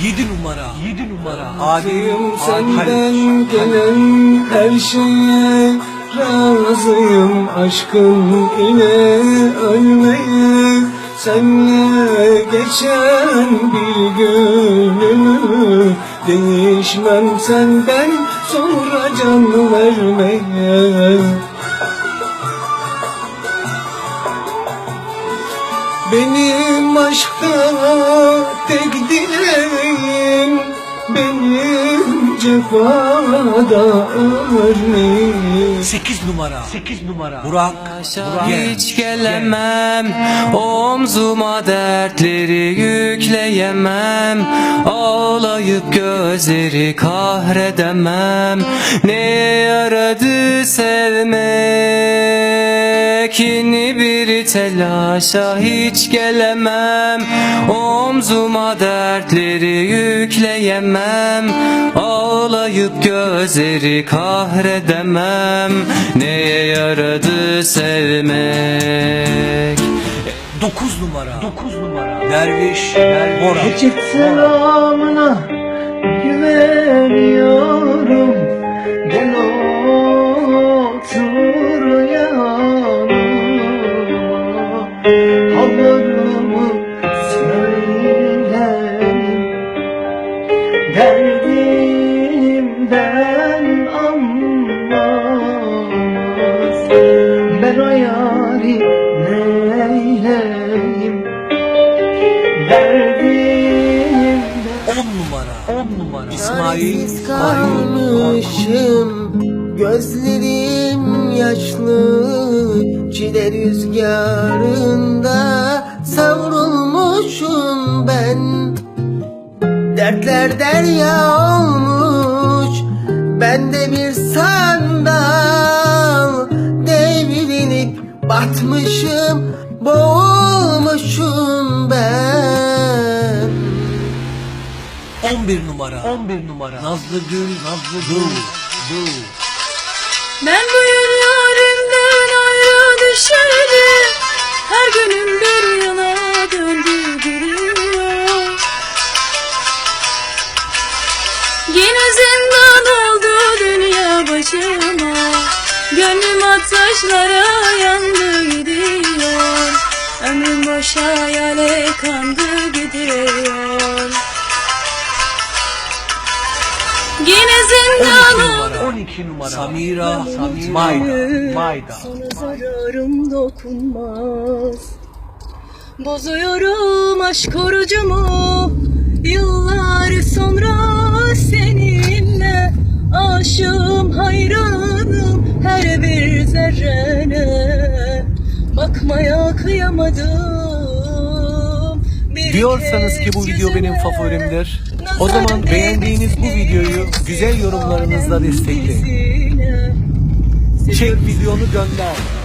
7 numara. 7 numara. Adil senden gelen her şeye Razıyım aşkın ile ölmeye Senle geçen bir günümü Değişmem senden sonra can vermeye Benim aşkta tek dileğim Benim cefada örneğim 8 numara. 8 numara. Burak. Aşağı Burak. hiç gelemem Omzuma dertleri yükleyemem Ağlayıp gözleri kahredemem Ne yaradı sevmek Yeni bir telaşa hiç gelemem Omzuma dertleri yükleyemem Ağlayıp gözleri kahredemem Neye yaradı sevmek 9 numara. 9 numara. Derviş. Bora. Geçit selamına güveniyorum Hallarımı söylerim Derdimden anlamaz Ben o yari neyleyim Derdimden 10 numara. 10 numara. İsmail. Çaresiz İsmail. kalmışım Gözlerim yaşlı Çile rüzgarında Savrulmuşum ben Dertler derya olmuş Ben de bir sandal Devrilip batmışım Boğulmuşum ben 11 numara. 11 numara. Nazlı Gül. Nazlı Gül. Gül. Ben bu Yine zindan oldu dünya başıma Gönlüm ateşlere yandı gidiyor Ömrüm boşa yale kandı gidiyor Yine 12 zindan oldu numara. 12 numara. Samira. Samira. Mayda. Mayda. Sana zararım dokunmaz Bozuyorum aşk orucumu Aşığım hayranım her bir zerrene Bakmaya kıyamadım Bir Diyorsanız ki bu video benim favorimdir. O zaman beğendiğiniz bu videoyu güzel yorumlarınızla destekleyin. destekleyin Çek videonu gönder.